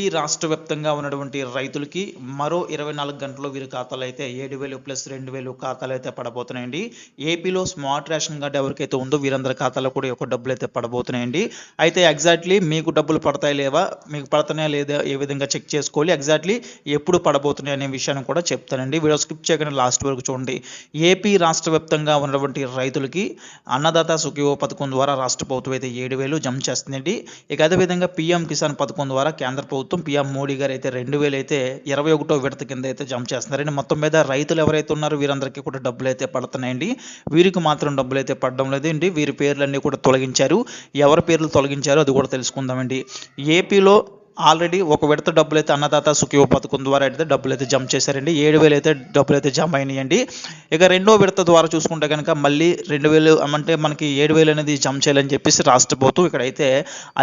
AP రాష్ట్ర వ్యాప్తంగా ఉన్నటువంటి రైతులకి మరో ఇరవై నాలుగు గంటల్లో వీరి ఖాతాలు అయితే ఏడు వేలు ప్లస్ రెండు వేలు ఖాతాలు అయితే పడబోతున్నాయండి. ఏపీలో స్మార్ట్ రేషన్ కార్డు ఎవరికైతే ఉందో వీరందరి ఖాతాలో కూడా ఒక డబ్బులు అయితే పడబోతున్నాయండి. అయితే ఎగ్జాక్ట్లీ మీకు డబ్బులు పడతాయి లేవా? మీకు పడుతున్నాయా లేదా ఏ విధంగా చెక్ చేసుకోవాలి? ఎగ్జాక్ట్లీ ఎప్పుడు పడబోతున్నాయి అనే విషయాన్ని కూడా చెప్తానండి. వీడియో స్కిప్ చేయకుండా లాస్ట్ వరకు చూడండి. ఏపీ రాష్ట్ర వ్యాప్తంగా ఉన్నటువంటి రైతులకి అన్నదాత సుఖీవో పథకం ద్వారా రాష్ట్ర ప్రభుత్వం అయితే ఏడు వేలు జమ చేస్తుందండి. ఇక అదేవిధంగా పీఎం కిసాన్ పథకం ద్వారా కేంద్ర ప్రభుత్వం పీఎం మోడీ గారు అయితే రెండు వేలు అయితే ఇరవై ఒకటో విడత కింద అయితే జమ చేస్తున్నారండి. మొత్తం మీద రైతులు ఎవరైతే ఉన్నారో వీరందరికీ కూడా డబ్బులు అయితే పడుతున్నాయండి. వీరికి మాత్రం డబ్బులు అయితే పడడం లేదండి. వీరి పేర్లన్నీ కూడా తొలగించారు. ఎవరి పేర్లు తొలగించారో అది కూడా తెలుసుకుందామండి. ఏపీలో ఆల్రెడీ ఒక విడత డబ్బులు అయితే అన్నదాత సుఖీవ పథకం ద్వారా అయితే డబ్బులు అయితే జమ చేశారండి. ఏడు వేలు అయితే డబ్బులు అయితే జమ అయినాయండి. ఇక రెండో విడత ద్వారా చూసుకుంటే కనుక మళ్ళీ రెండు వేలు అంటే మనకి ఏడు వేలు అనేది జమ చేయాలని చెప్పేసి రాష్ట్ర ప్రభుత్వం ఇక్కడైతే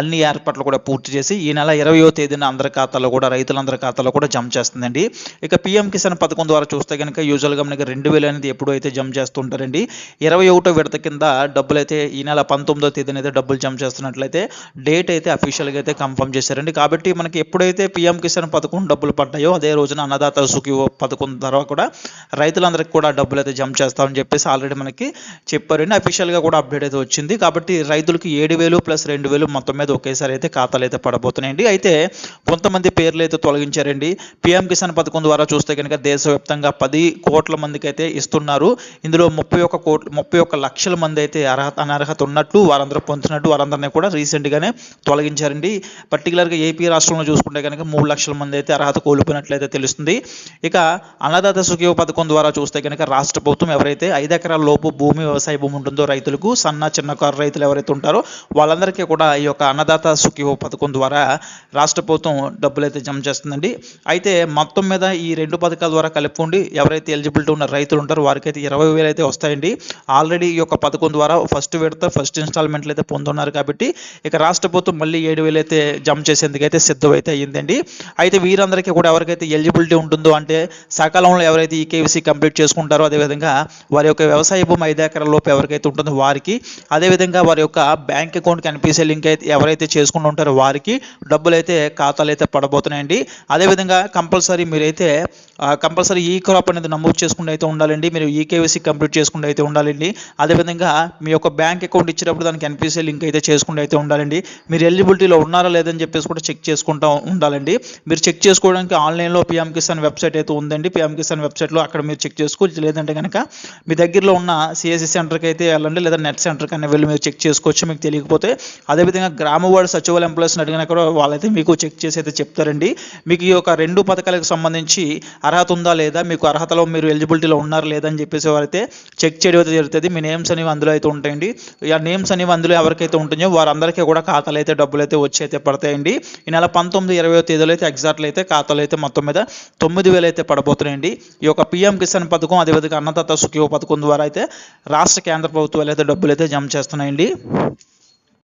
అన్ని ఏర్పాట్లు కూడా పూర్తి చేసి ఈ నెల ఇరవయో తేదీన అందరి ఖాతాలో కూడా రైతులందరి ఖాతాలో కూడా జమ చేస్తుందండి. ఇక పిఎం కిసాన్ పథకం ద్వారా చూస్తే కనుక యూజువల్గా మనకి రెండు వేలు అనేది ఎప్పుడూ అయితే జమ చేస్తుంటారండి. ఇరవై ఒకటో విడత కింద డబ్బులు అయితే ఈ నెల పంతొమ్మిదో తేదీన అయితే డబ్బులు జమ చేస్తున్నట్లయితే డేట్ అయితే అఫీషియల్గా అయితే కన్ఫర్మ్ చేశారండి. కాబట్టి కాబట్టి మనకి ఎప్పుడైతే పిఎం కిసాన్ పథకం డబ్బులు పడ్డాయో అదే రోజున అన్నదాత సుఖి పథకం ద్వారా కూడా రైతులందరికీ కూడా డబ్బులు అయితే జమ చేస్తామని చెప్పేసి ఆల్రెడీ మనకి చెప్పారండి అఫీషియల్గా కూడా అప్డేట్ అయితే వచ్చింది. కాబట్టి రైతులకి ఏడు వేలు ప్లస్ రెండు వేలు మొత్తం మీద ఒకేసారి అయితే ఖాతాలు అయితే పడబోతున్నాయండి. అయితే కొంతమంది పేర్లు అయితే తొలగించారండి. పిఎం కిసాన్ పథకం ద్వారా చూస్తే కనుక దేశవ్యాప్తంగా పది కోట్ల మందికి అయితే ఇస్తున్నారు. ఇందులో ముప్పై ఒక్క కోట్ల ముప్పై ఒక్క లక్షల మంది అయితే అర్హత అనర్హత ఉన్నట్టు వారందరూ పొందుతున్నట్టు వారందరినీ కూడా రీసెంట్గానే తొలగించారండి. పర్టికులర్గా ఏపీ రాష్ట్రంలో చూసుకుంటే కనుక మూడు లక్షల మంది అయితే అర్హత కోల్పోయినట్లయితే తెలుస్తుంది. ఇక అన్నదాత సుఖీవ పథకం ద్వారా చూస్తే కనుక రాష్ట్ర ప్రభుత్వం ఎవరైతే ఐదు ఎకరాల లోపు భూమి వ్యవసాయ భూమి ఉంటుందో రైతులకు సన్న చిన్నకారు రైతులు ఎవరైతే ఉంటారో వాళ్ళందరికీ కూడా ఈ యొక్క అన్నదాత సుఖీవ పథకం ద్వారా రాష్ట్ర ప్రభుత్వం డబ్బులు అయితే జమ చేస్తుందండి. అయితే మొత్తం మీద ఈ రెండు పథకాల ద్వారా కలుపుకోండి. ఎవరైతే ఎలిజిబిలిటీ ఉన్న రైతులు ఉంటారో వారికైతే ఇరవై వేలు అయితే వస్తాయండి. ఆల్రెడీ ఈ యొక్క పథకం ద్వారా ఫస్ట్ విడత ఫస్ట్ ఇన్స్టాల్మెంట్లు అయితే పొందున్నారు కాబట్టి ఇక రాష్ట్ర ప్రభుత్వం మళ్ళీ ఏడు వేలు అయితే జమ చేసేందుకైతే సిద్ధమైతే అయ్యిందండి. అయితే వీరందరికీ కూడా ఎవరికైతే ఎలిజిబిలిటీ ఉంటుందో అంటే సకాలంలో ఎవరైతే ఈ కేవీసీ కంప్లీట్ చేసుకుంటారో అదేవిధంగా వారి యొక్క వ్యవసాయ భూమి ఐదు ఎకరాల లోపు ఎవరికైతే ఉంటుందో వారికి అదేవిధంగా వారి యొక్క బ్యాంక్ అకౌంట్కి ఎన్పిసి లింక్ అయితే ఎవరైతే చేసుకుని ఉంటారో వారికి డబ్బులు అయితే ఖాతాలు అయితే పడబోతున్నాయండి. అదేవిధంగా కంపల్సరీ మీరైతే కంపల్సరీ ఈ క్రాప్ అనేది నమోదు చేసుకుంటూ అయితే ఉండాలండి. మీరు ఈ కేవైసీ కంప్లీట్ చేసుకుంటూ అయితే ఉండాలండి. అదేవిధంగా మీ యొక్క బ్యాంక్ అకౌంట్ ఇచ్చినప్పుడు దానికి ఎన్పిసి లింక్ అయితే చేసుకుంటూ అయితే ఉండాలండి. మీరు ఎలిజిబిలిటీలో ఉన్నారా లేదని చెప్పేసి కూడా చెక్ చేసుకుంటూ ఉండాలండి. మీరు చెక్ చేసుకోవడానికి ఆన్లైన్లో పిఎం కిసాన్ వెబ్సైట్ అయితే ఉందండి. పిఎం కిసాన్ వెబ్సైట్లో అక్కడ మీరు చెక్ చేసుకోవచ్చు. లేదంటే కనుక మీ దగ్గరలో ఉన్న సిఎస్సి సెంటర్కి అయితే వెళ్ళండి. లేదా నెట్ సెంటర్కి అయినా వెళ్ళి మీరు చెక్ చేసుకోవచ్చు మీకు తెలియకపోతే. అదేవిధంగా గ్రామ వార్డు సచివాలయ ఎంప్లాయీస్ని అడిగినా కూడా వాళ్ళైతే మీకు చెక్ చేసి అయితే చెప్తారండి. మీకు ఈ యొక్క రెండు పథకాలకు సంబంధించి అర్హత ఉందా లేదా? మీకు అర్హతలో మీరు ఎలిజిబిలిటీలో ఉన్నారు లేదా అని చెప్పేసి వారైతే చెక్ చేయడం అయితే జరుగుతుంది మీ నేమ్స్ అనేవి అందులో అయితే ఉంటాయండి. ఆ నేమ్స్ అనేవి అందులో ఎవరికైతే ఉంటుందో వారందరికీ కూడా ఖాతాలు అయితే డబ్బులు అయితే వచ్చి అయితే పడతాయండి. ఈ నెల పంతొమ్మిది ఇరవై తేదీలో అయితే ఎగ్జాక్ట్లు అయితే ఖాతాలు అయితే మొత్తం మీద తొమ్మిది వేలు అయితే పడబోతున్నాయండి. ఈ యొక్క పిఎం కిసాన్ పథకం అదేవిధంగా అన్నదాత సుఖీవ పథకం ద్వారా అయితే రాష్ట్ర కేంద్ర ప్రభుత్వాలు అయితే డబ్బులు అయితే జమ చేస్తున్నాయండి.